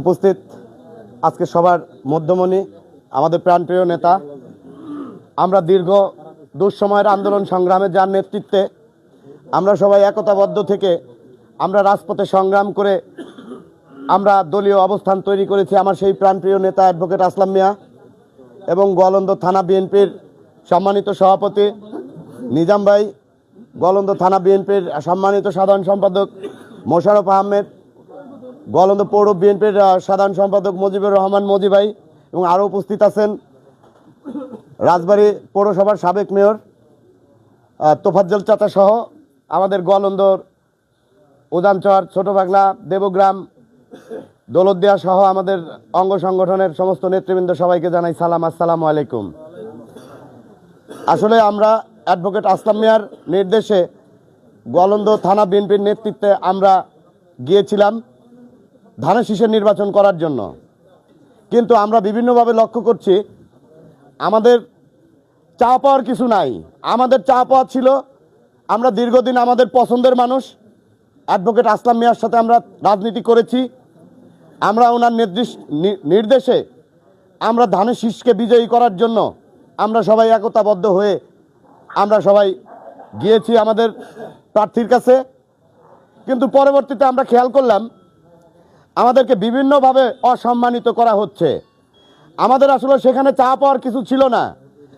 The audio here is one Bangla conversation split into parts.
উপস্থিত আজকে সবার মধ্যমণি, আমাদের প্রাণপ্রিয় নেতা। আমরা দীর্ঘ দুঃসময়ের আন্দোলন সংগ্রামে যার নেতৃত্বে আমরা সবাই একতাবদ্ধ থেকে আমরা রাজপথে সংগ্রাম করে আমরা দলীয় অবস্থান তৈরি করেছি আমার সেই প্রাণপ্রিয় নেতা অ্যাডভোকেট আসলাম মিয়া এবং গোয়ালন্দ থানা বিএনপির সম্মানিত সভাপতি নিজাম ভাই, গোয়ালন্দ থানা বিএনপির সম্মানিত সাধারণ সম্পাদক মোশারফ আহমেদ গোয়ালন্দ পৌর বিএনপির সাধারণ সম্পাদক মুজিবুর রহমান মজি ভাই এবং আরও উপস্থিত আছেন রাজবাড়ী পৌরসভার সাবেক মেয়র তোফাজ্জল চাচা সহ আমাদের গোয়ালন্দর উদানচর ছোট বাংলা দেবগ্রাম, দৌলতদিয়া সহ আমাদের অঙ্গ সংগঠনের সমস্ত নেতৃবৃন্দ সবাইকে জানাই সালাম, আসসালামু আলাইকুম। আসলে আমরা অ্যাডভোকেট আসলাম মিয়ার নির্দেশে গোয়ালন্দ থানা বিএনপির নেতৃত্বে আমরা গিয়েছিলাম। ধানের শীষের নির্বাচন করার জন্য। কিন্তু আমরা বিভিন্নভাবে লক্ষ্য করছি, আমাদের চা পাওয়ার কিছু নাই। আমাদের চা পাওয়া ছিল, আমরা দীর্ঘদিন আমাদের পছন্দের মানুষ। অ্যাডভোকেট আসলাম মিয়ার সাথে আমরা রাজনীতি করেছি। আমরা ওনার নির্দিষ্ট নি- নির্দেশে আমরা ধানের শীষকে বিজয়ী করার জন্য আমরা সবাই একতাবদ্ধ হয়ে আমরা সবাই গিয়েছি আমাদের প্রার্থীর কাছে। কিন্তু পরবর্তীতে আমরা খেয়াল করলাম আমাদেরকে বিভিন্নভাবে অসম্মানিত করা হচ্ছে। আমাদের আসলে সেখানে চা পাওয়ার কিছু ছিল না।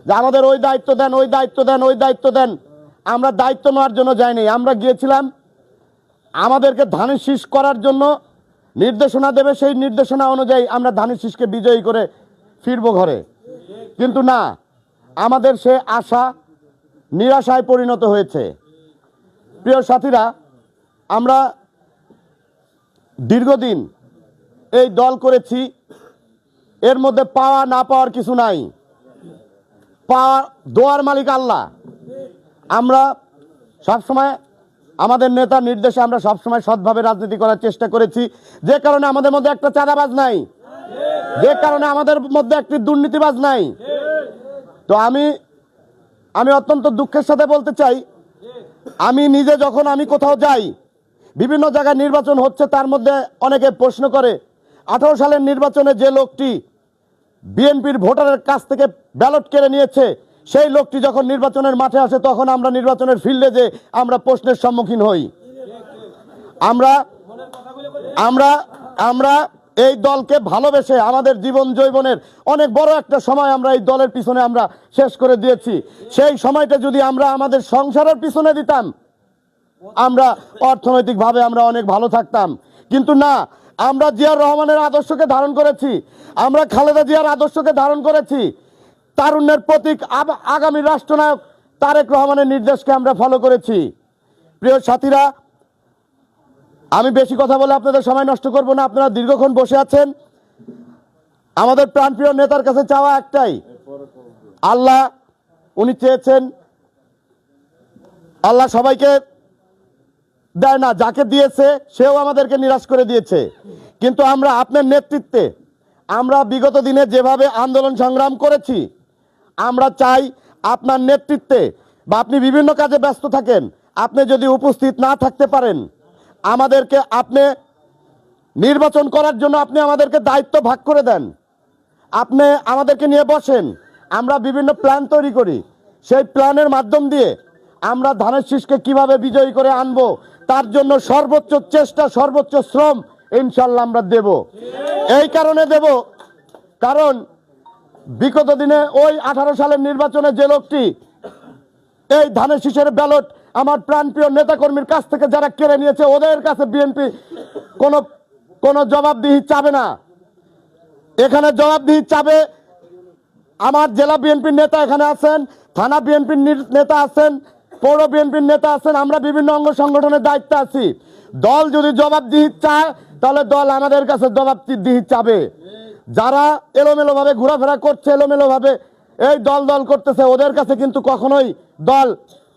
যে আমাদের ওই দায়িত্ব দেন, ওই দায়িত্ব দেন, ওই দায়িত্ব দেন। আমরা দায়িত্ব নেওয়ার জন্য যাইনি। আমরা গিয়েছিলাম আমাদেরকে ধানের শীষ করার জন্য। নির্দেশনা দেবে সেই নির্দেশনা অনুযায়ী আমরা ধানের শীষকে বিজয়ী করে ফিরবো ঘরে। কিন্তু না, আমাদের সে আশা নিরাশায় পরিণত হয়েছে। প্রিয় সাথীরা, আমরা দীর্ঘদিন এই দল করেছি, এর মধ্যে পাওয়া না পাওয়ার কিছু নাই। পাওয়ার দোয়ার মালিক আল্লাহ। আমরা সবসময়, আমাদের নেতা নির্দেশে আমরা সবসময় সৎভাবে রাজনীতি করার চেষ্টা করেছি। যে কারণে আমাদের মধ্যে একটা চাঁদাবাজ নাই। যে কারণে আমাদের মধ্যে একটি দুর্নীতিবাজ নাই। তো আমি আমি অত্যন্ত দুঃখের সাথে বলতে চাই, আমি নিজে যখন আমি কোথাও যাই বিভিন্ন জায়গায় নির্বাচন হচ্ছে, তার মধ্যে অনেকে প্রশ্ন করে, আঠারো সালের নির্বাচনে যে লোকটি বিএনপির ভোটারের কাছ থেকে ব্যালট কেড়ে নিয়েছে, সেই লোকটি যখন নির্বাচনের মাঠে আসে, তখন আমরা নির্বাচনের ফিল্ডে যে আমরা প্রশ্নের সম্মুখীন হই। আমরা আমরা আমরা এই দলকে ভালোবেসে আমাদের জীবন জৈবনের অনেক বড় একটা সময় আমরা এই দলের পিছনে আমরা শেষ করে দিয়েছি। সেই সময়টা যদি আমরা আমাদের সংসারের পিছনে দিতাম আমরা অর্থনৈতিকভাবে আমরা অনেক ভালো থাকতাম। কিন্তু না, আমরা জিয়ার রহমানের আদর্শকে ধারণ করেছি, আমরা খালেদা জিয়ার আদর্শকে ধারণ করেছি। তারুণ্যের প্রতীক আগামী রাষ্ট্রনায়ক তারেক রহমানের নির্দেশকে আমরা ফলো করেছি। প্রিয় সাথীরা, আমি বেশি কথা বলে আপনাদের সময় নষ্ট করব না, আপনারা দীর্ঘক্ষণ বসে আছেন। আমাদের প্রাণপ্রিয় নেতার কাছে চাওয়া একটাই, আল্লাহ, উনি চেয়েছেন, আল্লাহ সবাইকে দেয় না, যাকে দিয়েছে সেও আমাদেরকে নিরাশ করে দিয়েছে। কিন্তু আমরা আপনার নেতৃত্বে, আমরা বিগত দিনে যেভাবে আন্দোলন সংগ্রাম করেছি, আমরা চাই আপনার নেতৃত্বে, বা আপনি বিভিন্ন কাজে ব্যস্ত থাকেন, আপনি যদি উপস্থিত না থাকতে পারেন, আমাদেরকে আপনি নির্বাচন করার জন্য আপনি আমাদেরকে দায়িত্ব ভাগ করে দেন। আপনি আমাদেরকে নিয়ে বসেন, আমরা বিভিন্ন প্ল্যান তৈরি করি। সেই প্ল্যানের মাধ্যম দিয়ে আমরা ধানের শীষকে কীভাবে বিজয়ী করে আনব তার জন্য সর্বোচ্চ চেষ্টা, সর্বোচ্চ শ্রম ইনশাল্লাহ আমরা দেব। এই কারণে দেব, কারণ বিগত দিনে ওই আঠারো সালের নির্বাচনে যে লোকটি এই ধানের শীষের ব্যালট আমার প্রাণপ্রিয় নেতাকর্মীর কাছ থেকে যারা কেড়ে নিয়েছে, ওদের কাছে বিএনপি কোনো কোনো জবাবদিহি চাবে না। এখানে জবাবদিহি চাবে আমার জেলা বিএনপির নেতা এখানে আছেন, থানা বিএনপির নেতা আছেন পৌর বিএনপির নেতা আছেন, আমরা বিভিন্ন অঙ্গ সংগঠনের দায়িত্বে আছি। দল যদি জবাব জবাবদিহি চায়, তাহলে দল আমাদের কাছে জবাব জবাবদিহি চাবে। যারা এলোমেলো ভাবে ঘোরাফেরা করছে এলোমেলো ভাবে এই দল দল করতেছে, ওদের কাছে কিন্তু কখনোই দল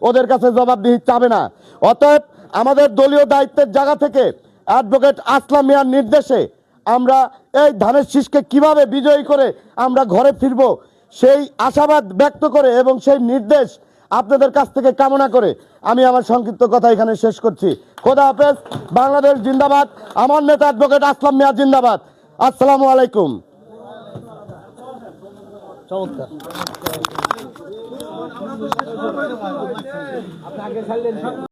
ওদের কাছে জবাব জবাবদিহি চাবে না। অতএব আমাদের দলীয় দায়িত্বের জায়গা থেকে অ্যাডভোকেট আসলাম মিয়ার নির্দেশে আমরা এই ধানের শীষকে কীভাবে বিজয়ী করে আমরা ঘরে ফিরব, সেই আশাবাদ ব্যক্ত করে এবং সেই নির্দেশ আপনাদের কাছ থেকে কামনা করে আমি আমার সংক্ষিপ্ত কথা এখানে শেষ করছি। খোদা হাফেজ, বাংলাদেশ জিন্দাবাদ, আমার নেতা অ্যাডভোকেট আসলাম মিয়া জিন্দাবাদ। আসসালামু আলাইকুম। চমৎকার।